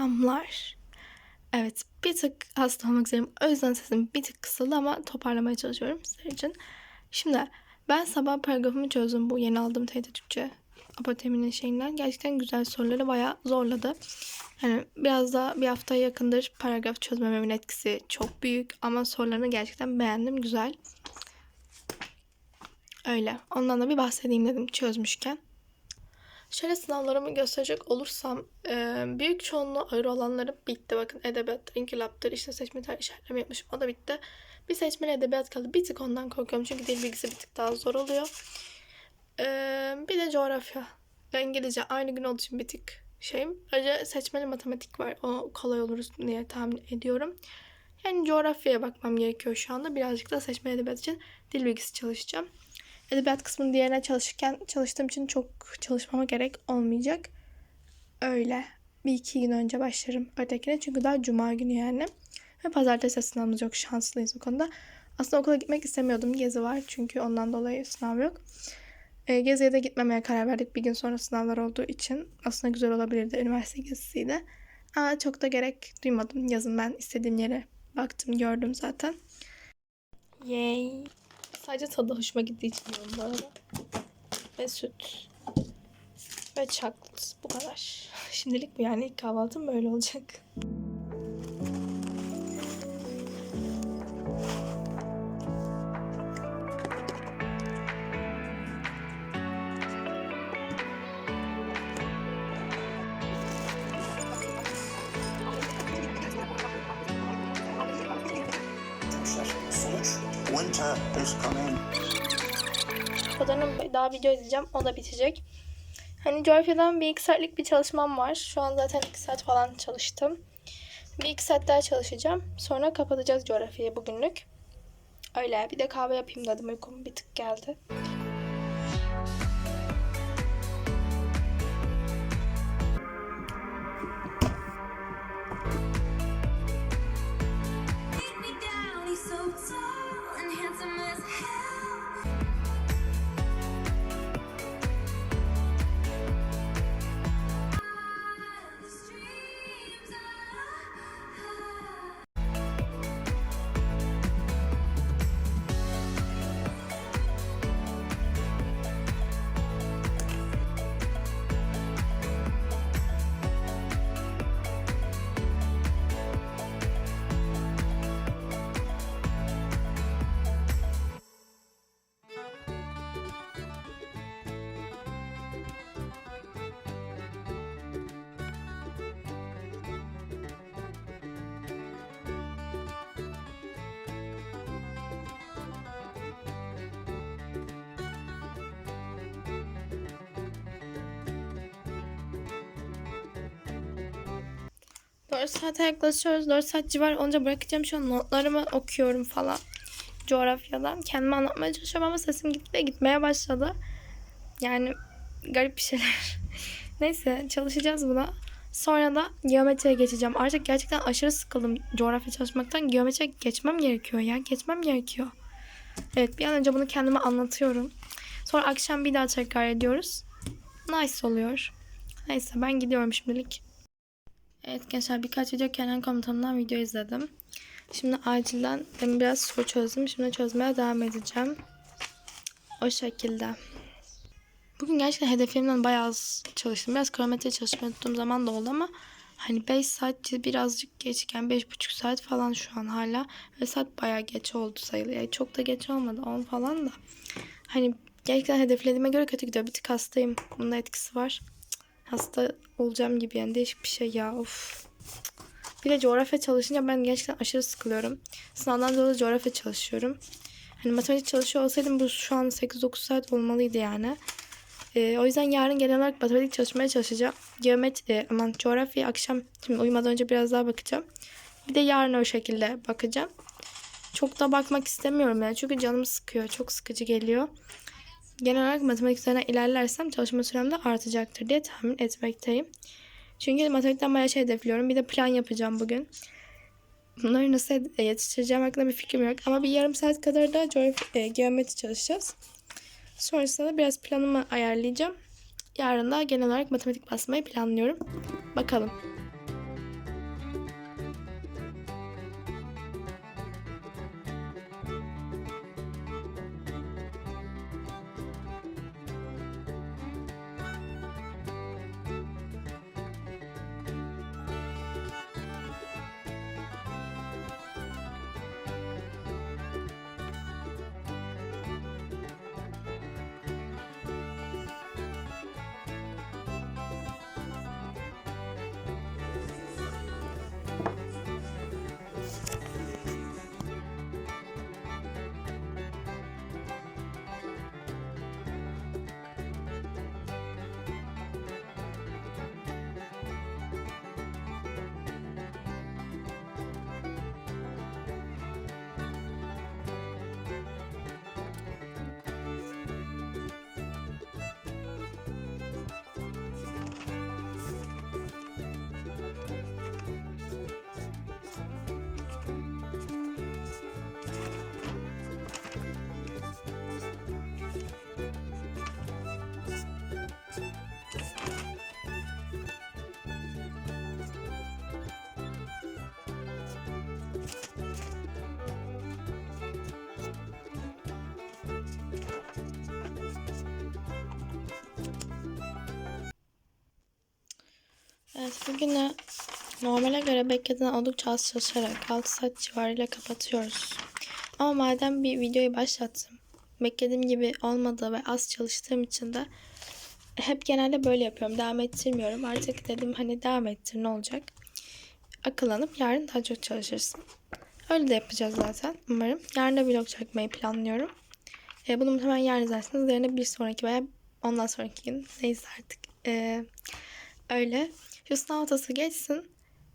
Selamlar. Evet bir tık hasta olmak üzereyim. O yüzden sesim bir tık kısıldı ama toparlamaya çalışıyorum sizler için. Şimdi ben sabah paragrafımı çözdüm bu yeni aldığım TYT Türkçe apoteminin şeyinden. Gerçekten güzel soruları bayağı zorladı. Yani biraz da bir haftaya yakındır paragraf çözmememin etkisi çok büyük ama sorularını gerçekten beğendim. Güzel. Öyle. Ondan da bir bahsedeyim dedim çözmüşken. Şöyle sınavlarımı gösterecek olursam e, büyük çoğunluğu ağır olanları bitti. Bakın edebiyattır, inkılaptır, işte seçme tarih işaretleme yapmışım. O da bitti. Bir seçmeli edebiyat kaldı. Bir tık ondan korkuyorum çünkü dil bilgisi bir tık daha zor oluyor. E, bir de coğrafya ve İngilizce aynı gün olduğu için bir tık şeyim. Ayrıca seçmeli matematik var. O kolay olur diye tahmin ediyorum. Yani coğrafyaya bakmam gerekiyor şu anda. Birazcık da seçmeli edebiyat için dil bilgisi çalışacağım. Edebiyat kısmının diğerine çalışırken çalıştığım için çok çalışmama gerek olmayacak. Öyle. Bir iki gün önce başlarım ötekine. Çünkü daha cuma günü yani. Ve pazartesi sınavımız yok. Şanslıyız bu konuda. Aslında okula gitmek istemiyordum. Gezi var. Çünkü ondan dolayı sınav yok. E, geziye de gitmemeye karar verdik. Bir gün sonra sınavlar olduğu için. Aslında güzel olabilirdi. Üniversite gezisiydi. Ama çok da gerek duymadım. Yazın ben istediğim yere baktım, gördüm zaten. Yay. Sadece tadı hoşuma gittiği için yiyorum bu arada. Ve süt. Ve chocolate. Bu kadar. Şimdilik bu yani ilk kahvaltım böyle olacak. Winter is daha video izleyeceğim. O da bitecek. Hani coğrafyadan bir iki saatlik bir çalışmam var. Şu an zaten iki saat falan çalıştım. Bir iki saat daha çalışacağım. Sonra kapatacağız coğrafyayı bugünlük. Öyle. Bir de kahve yapayım dedim. Uykum bir tık geldi. 4 saate yaklaşıyoruz. 4 saat civar olunca bırakacağım. Şu an notlarımı okuyorum falan. Coğrafyadan. Kendime anlatmaya çalışıyorum ama sesim gitmeye gitmeye başladı. Yani garip bir şeyler. Neyse çalışacağız buna. Sonra da geometriye geçeceğim. Artık gerçekten aşırı sıkıldım coğrafya çalışmaktan. Geometriye geçmem gerekiyor ya. Geçmem gerekiyor. Evet bir an önce bunu kendime anlatıyorum. Sonra akşam bir daha tekrar ediyoruz. Nice oluyor. Neyse ben gidiyorum şimdilik. Evet gençler birkaç video Kenan komutanımdan video izledim. Şimdi acilden demin biraz soru çözdüm. Şimdi çözmeye devam edeceğim. O şekilde. Bugün gerçekten hedeflerimden bayağı az çalıştım. Biraz kronometre çalışmayı tuttuğum zaman da oldu ama hani 5 saat birazcık geçken 5,5 saat falan şu an hala. Ve saat bayağı geç oldu sayılır. Yani çok da geç olmadı 10 falan da. Hani gerçekten hedeflediğime göre kötü gidiyor. Bir tık hastayım. Bunun da etkisi var. Hasta olacağım gibi yani değişik bir şey ya of. Bir de coğrafya çalışınca ben gerçekten aşırı sıkılıyorum. Sınavdan dolayı coğrafya çalışıyorum. Hani matematik çalışıyor olsaydım bu şu an 8-9 saat olmalıydı yani. Ee, o yüzden yarın genel olarak matematik çalışmaya çalışacağım. Geometri, e, aman coğrafya akşam şimdi uyumadan önce biraz daha bakacağım. Bir de yarın o şekilde bakacağım. Çok da bakmak istemiyorum yani çünkü canım sıkıyor. Çok sıkıcı geliyor. Genel olarak matematik üzerine ilerlersem çalışma sürem de artacaktır diye tahmin etmekteyim. Çünkü matematikten bayağı şey hedefliyorum. Bir de plan yapacağım bugün. Bunları nasıl ed- yetiştireceğim hakkında bir fikrim yok. Ama bir yarım saat kadar da e, geometri çalışacağız. Sonrasında da biraz planımı ayarlayacağım. Yarın da genel olarak matematik basmayı planlıyorum. Bakalım. Evet bugünü normale göre beklediğinden oldukça az çalışarak 6 saat civarıyla kapatıyoruz. Ama madem bir videoyu başlattım, beklediğim gibi olmadığı ve az çalıştığım için de hep genelde böyle yapıyorum. Devam ettirmiyorum. Artık dedim hani devam ettir ne olacak. Akıllanıp yarın daha çok çalışırsın. Öyle de yapacağız zaten umarım. Yarın da vlog çekmeyi planlıyorum. E, bunu hemen yarın izlersiniz. Yarın bir sonraki veya ondan sonraki gün neyse artık. E, öyle. Şu sınav haftası geçsin.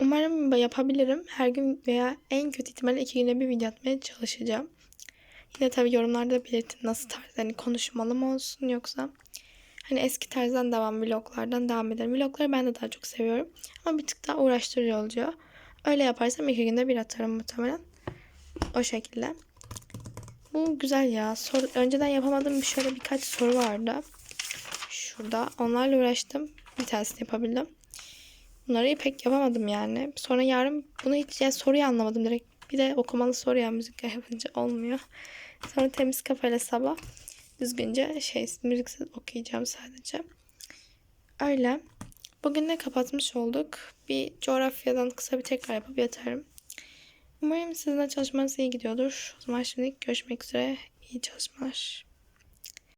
Umarım yapabilirim. Her gün veya en kötü ihtimalle iki günde bir video atmaya çalışacağım. Yine tabii yorumlarda belirtin nasıl tarz. Hani konuşmalı mı olsun yoksa hani eski tarzdan devam vloglardan devam ederim. Vlogları ben de daha çok seviyorum. Ama bir tık daha uğraştırıcı oluyor. Öyle yaparsam iki günde bir atarım muhtemelen. O şekilde. Bu güzel ya. Soru, önceden yapamadığım şöyle birkaç soru vardı. Şurada. Onlarla uğraştım. Bir tanesini yapabildim. Bunları pek yapamadım yani. Sonra yarın bunu hiç yani soruyu anlamadım direkt. Bir de okumalı soru ya müzik yapınca olmuyor. Sonra temiz kafayla sabah düzgünce şey müziksiz okuyacağım sadece. Öyle. Bugün de kapatmış olduk. Bir coğrafyadan kısa bir tekrar yapıp yatarım. Umarım sizin de çalışmanız iyi gidiyordur. O zaman şimdilik görüşmek üzere. İyi çalışmalar.